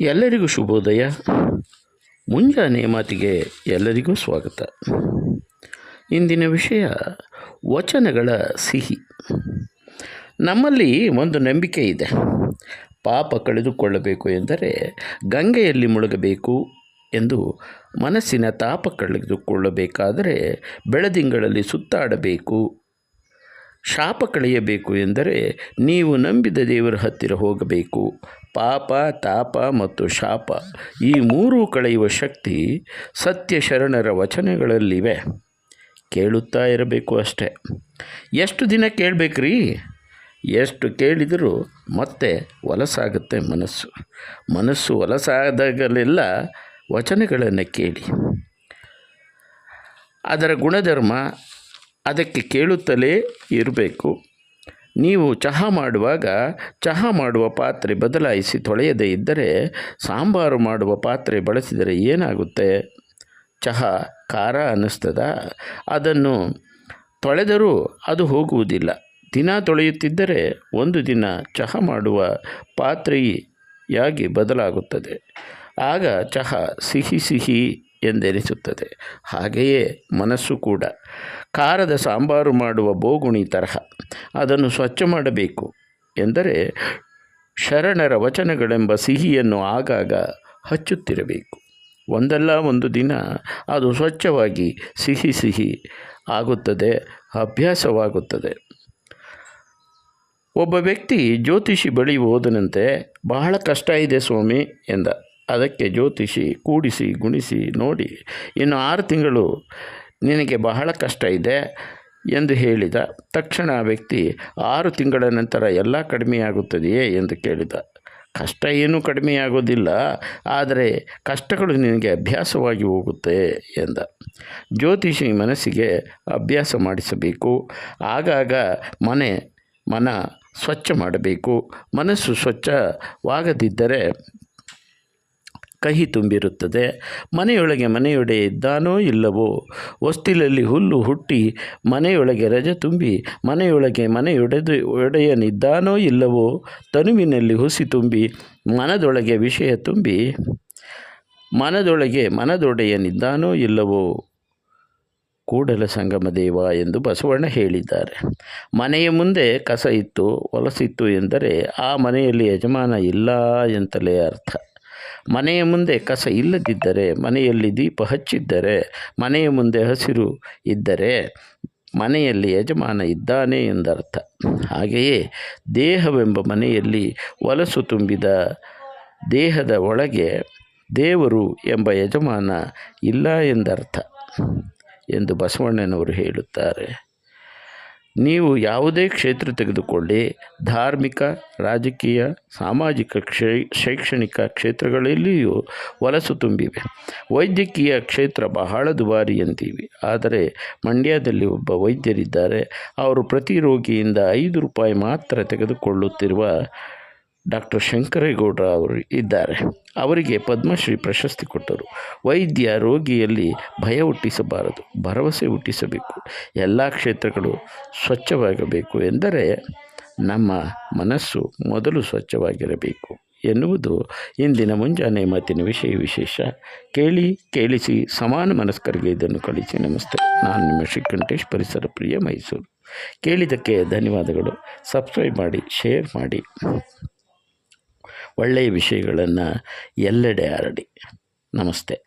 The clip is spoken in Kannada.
ಎಲ್ಲರಿಗೂ ಶುಭೋದಯ. ಮುಂಜಾನೆ ಮಾತಿಗೆ ಎಲ್ಲರಿಗೂ ಸ್ವಾಗತ. ಇಂದಿನ ವಿಷಯ ವಚನಗಳ ಸಿಹಿ. ನಮ್ಮಲ್ಲಿ ಒಂದು ನಂಬಿಕೆ ಇದೆ. ಪಾಪ ಕಳೆದುಕೊಳ್ಳಬೇಕು ಎಂದರೆ ಗಂಗೆಯಲ್ಲಿ ಮುಳುಗಬೇಕು ಎಂದು ಮನಸ್ಸಿನ ತಾಪ ಕಳೆದುಕೊಳ್ಳಬೇಕಾದರೆ ಬೆಳದಿಂಗಳಲ್ಲಿ ಸುತ್ತಾಡಬೇಕು. ಶಾಪ ಕಳೆಯಬೇಕು ಎಂದರೆ ನೀವು ನಂಬಿದ ದೇವರ ಹತ್ತಿರ ಹೋಗಬೇಕು. ಪಾಪ, ತಾಪ ಮತ್ತು ಶಾಪ ಈ ಮೂರೂ ಕಳೆಯುವ ಶಕ್ತಿ ಸತ್ಯ ಶರಣರ ವಚನಗಳಲ್ಲಿವೆ. ಕೇಳುತ್ತಾ ಇರಬೇಕು ಅಷ್ಟೆ. ಎಷ್ಟು ದಿನ ಕೇಳಬೇಕ್ರಿ? ಎಷ್ಟು ಕೇಳಿದರೂ ಮತ್ತೆ ವಲಸಾಗುತ್ತೆ ಮನಸ್ಸು. ಮನಸ್ಸು ವಲಸಾದಾಗಲೆಲ್ಲ ವಚನಗಳನ್ನು ಕೇಳಿ. ಅದರ ಗುಣಧರ್ಮ ಅದಕ್ಕೆ ಕೇಳುತ್ತಲೇ ಇರಬೇಕು. ನೀವು ಚಹಾ ಮಾಡುವಾಗ ಚಹಾ ಮಾಡುವ ಪಾತ್ರೆ ಬದಲಾಯಿಸಿ ತೊಳೆಯದೇ ಇದ್ದರೆ, ಸಾಂಬಾರು ಮಾಡುವ ಪಾತ್ರೆ ಬಳಸಿದರೆ ಏನಾಗುತ್ತೆ? ಚಹಾ ಖಾರ ಅನ್ನಿಸ್ತದ? ಅದನ್ನು ತೊಳೆದರೂ ಅದು ಹೋಗುವುದಿಲ್ಲ. ದಿನ ತೊಳೆಯುತ್ತಿದ್ದರೆ ಒಂದು ದಿನ ಚಹಾ ಮಾಡುವ ಪಾತ್ರೆಯಾಗಿ ಬದಲಾಗುತ್ತದೆ. ಆಗ ಚಹ ಸಿಹಿ ಸಿಹಿ ಎಂದೆನಿಸುತ್ತದೆ. ಹಾಗೆಯೇ ಮನಸ್ಸು ಕೂಡ. ಖಾರದ ಸಾಂಬಾರು ಮಾಡುವ ಬೋಗುಣಿ ತರಹ. ಅದನ್ನು ಸ್ವಚ್ಛ ಮಾಡಬೇಕು ಎಂದರೆ ಶರಣರ ವಚನಗಳೆಂಬ ಸಿಹಿಯನ್ನು ಆಗಾಗ ಹಚ್ಚುತ್ತಿರಬೇಕು. ಒಂದಲ್ಲ ಒಂದು ದಿನ ಅದು ಸ್ವಚ್ಛವಾಗಿ ಸಿಹಿ ಸಿಹಿ ಆಗುತ್ತದೆ, ಅಭ್ಯಾಸವಾಗುತ್ತದೆ. ಒಬ್ಬ ವ್ಯಕ್ತಿ ಜ್ಯೋತಿಷಿ ಬಳಿ ಹೋದನಂತೆ, ಬಹಳ ಕಷ್ಟ ಇದೆ ಸ್ವಾಮಿ ಎಂದ. ಅದಕ್ಕೆ ಜ್ಯೋತಿಷಿ ಕೂಡಿಸಿ ಗುಣಿಸಿ ನೋಡಿ, ಇನ್ನು ಆರು ತಿಂಗಳು ನಿನಗೆ ಬಹಳ ಕಷ್ಟ ಇದೆ ಎಂದು ಹೇಳಿದ. ತಕ್ಷಣ ಆ ವ್ಯಕ್ತಿ, ಆರು ತಿಂಗಳ ನಂತರ ಎಲ್ಲ ಕಡಿಮೆಯಾಗುತ್ತದೆಯೇ? ಎಂದು ಕೇಳಿದ. ಕಷ್ಟ ಏನೂ ಕಡಿಮೆಯಾಗೋದಿಲ್ಲ, ಆದರೆ ಕಷ್ಟಗಳು ನಿನಗೆ ಅಭ್ಯಾಸವಾಗಿ ಹೋಗುತ್ತೆ ಎಂದ. ಜ್ಯೋತಿಷಿ ಮನಸ್ಸಿಗೆ ಅಭ್ಯಾಸ ಮಾಡಿಸಬೇಕು. ಆಗಾಗ ಮನೆ, ಮನ ಸ್ವಚ್ಛ ಮಾಡಬೇಕು. ಮನಸ್ಸು ಸ್ವಚ್ಛವಾಗದಿದ್ದರೆ ಕಹಿ ತುಂಬಿರುತ್ತದೆ. ಮನೆಯೊಳಗೆ ಮನೆಯೊಡೆ ಇದ್ದಾನೋ ಇಲ್ಲವೋ? ಹೊಸ್ತಿಲಲ್ಲಿ ಹುಲ್ಲು ಹುಟ್ಟಿ ಮನೆಯೊಳಗೆ ರಜೆ ತುಂಬಿ ಮನೆಯೊಳಗೆ ಮನೆಯೊಡೆದು ಒಡೆಯನಿದ್ದಾನೋ ಇಲ್ಲವೋ? ತನುವಿನಲ್ಲಿ ಹುಸಿ ತುಂಬಿ ಮನದೊಳಗೆ ವಿಷಯ ತುಂಬಿ ಮನದೊಳಗೆ ಮನದೊಡೆಯನಿದ್ದಾನೋ ಇಲ್ಲವೋ? ಕೂಡಲ ಸಂಗಮ ದೇವ ಎಂದು ಬಸವಣ್ಣ ಹೇಳಿದ್ದಾರೆ. ಮನೆಯ ಮುಂದೆ ಕಸ ಇತ್ತು, ಹೊಲಸಿತ್ತು ಎಂದರೆ ಆ ಮನೆಯಲ್ಲಿ ಯಜಮಾನ ಇಲ್ಲ ಎಂತಲೇ ಅರ್ಥ. ಮನೆಯ ಮುಂದೆ ಕಸ ಇಲ್ಲದಿದ್ದರೆ, ಮನೆಯಲ್ಲಿ ದೀಪ ಹಚ್ಚಿದ್ದರೆ, ಮನೆಯ ಮುಂದೆ ಹಸಿರು ಇದ್ದರೆ ಮನೆಯಲ್ಲಿ ಯಜಮಾನ ಇದ್ದಾನೆ ಎಂದರ್ಥ. ಹಾಗೆಯೇ ದೇಹವೆಂಬ ಮನೆಯಲ್ಲಿ ಹೊಲಸು ತುಂಬಿದ ದೇಹದ ಒಳಗೆ ದೇವರು ಎಂಬ ಯಜಮಾನ ಇಲ್ಲ ಎಂದರ್ಥ. ಎಂದು ಬಸವಣ್ಣನವರು ಹೇಳುತ್ತಾರೆ. ನೀವು ಯಾವುದೇ ಕ್ಷೇತ್ರ ತೆಗೆದುಕೊಳ್ಳಿ. ಧಾರ್ಮಿಕ, ರಾಜಕೀಯ, ಸಾಮಾಜಿಕ, ಕ್ಷೇ, ಶೈಕ್ಷಣಿಕ ಕ್ಷೇತ್ರಗಳಲ್ಲಿಯೂ ವಲಸು ತುಂಬಿವೆ. ವೈದ್ಯಕೀಯ ಕ್ಷೇತ್ರ ಬಹಳ ದುಬಾರಿ ಅಂತೀವಿ. ಆದರೆ ಮಂಡ್ಯದಲ್ಲಿ ಒಬ್ಬ ವೈದ್ಯರಿದ್ದಾರೆ. ಅವರು ಪ್ರತಿ ರೋಗಿಯಿಂದ ಐದು ರೂಪಾಯಿ ಮಾತ್ರ ತೆಗೆದುಕೊಳ್ಳುತ್ತಿರುವ ಡಾಕ್ಟರ್ ಶಂಕರೇಗೌಡ ಅವರು ಇದ್ದಾರೆ. ಅವರಿಗೆ ಪದ್ಮಶ್ರೀ ಪ್ರಶಸ್ತಿ ಕೊಟ್ಟರು. ವೈದ್ಯ ರೋಗಿಯಲ್ಲಿ ಭಯ ಹುಟ್ಟಿಸಬಾರದು, ಭರವಸೆ ಹುಟ್ಟಿಸಬೇಕು. ಎಲ್ಲ ಕ್ಷೇತ್ರಗಳು ಸ್ವಚ್ಛವಾಗಬೇಕು ಎಂದರೆ ನಮ್ಮ ಮನಸ್ಸು ಮೊದಲು ಸ್ವಚ್ಛವಾಗಿರಬೇಕು ಎನ್ನುವುದು ಇಂದಿನ ಮುಂಜಾನೆ ಮಾತಿನ ವಿಷಯ ವಿಶೇಷ. ಕೇಳಿ, ಕೇಳಿಸಿ, ಸಮಾನ ಮನಸ್ಕರಿಗೆ ಇದನ್ನು ಕಳಿಸಿ. ನಮಸ್ತೆ. ನಾನು ನಿಮ್ಮ ಶ್ರೀಕಂಠೇಶ್, ಪರಿಸರ ಪ್ರಿಯ ಮೈಸೂರು. ಕೇಳಿದ್ದಕ್ಕೆ ಧನ್ಯವಾದಗಳು. ಸಬ್ಸ್ಕ್ರೈಬ್ ಮಾಡಿ, ಶೇರ್ ಮಾಡಿ. ಒಳ್ಳೆಯ ವಿಷಯಗಳನ್ನು ಎಲ್ಲೆಡೆ ಹರಡಿ. ನಮಸ್ತೆ.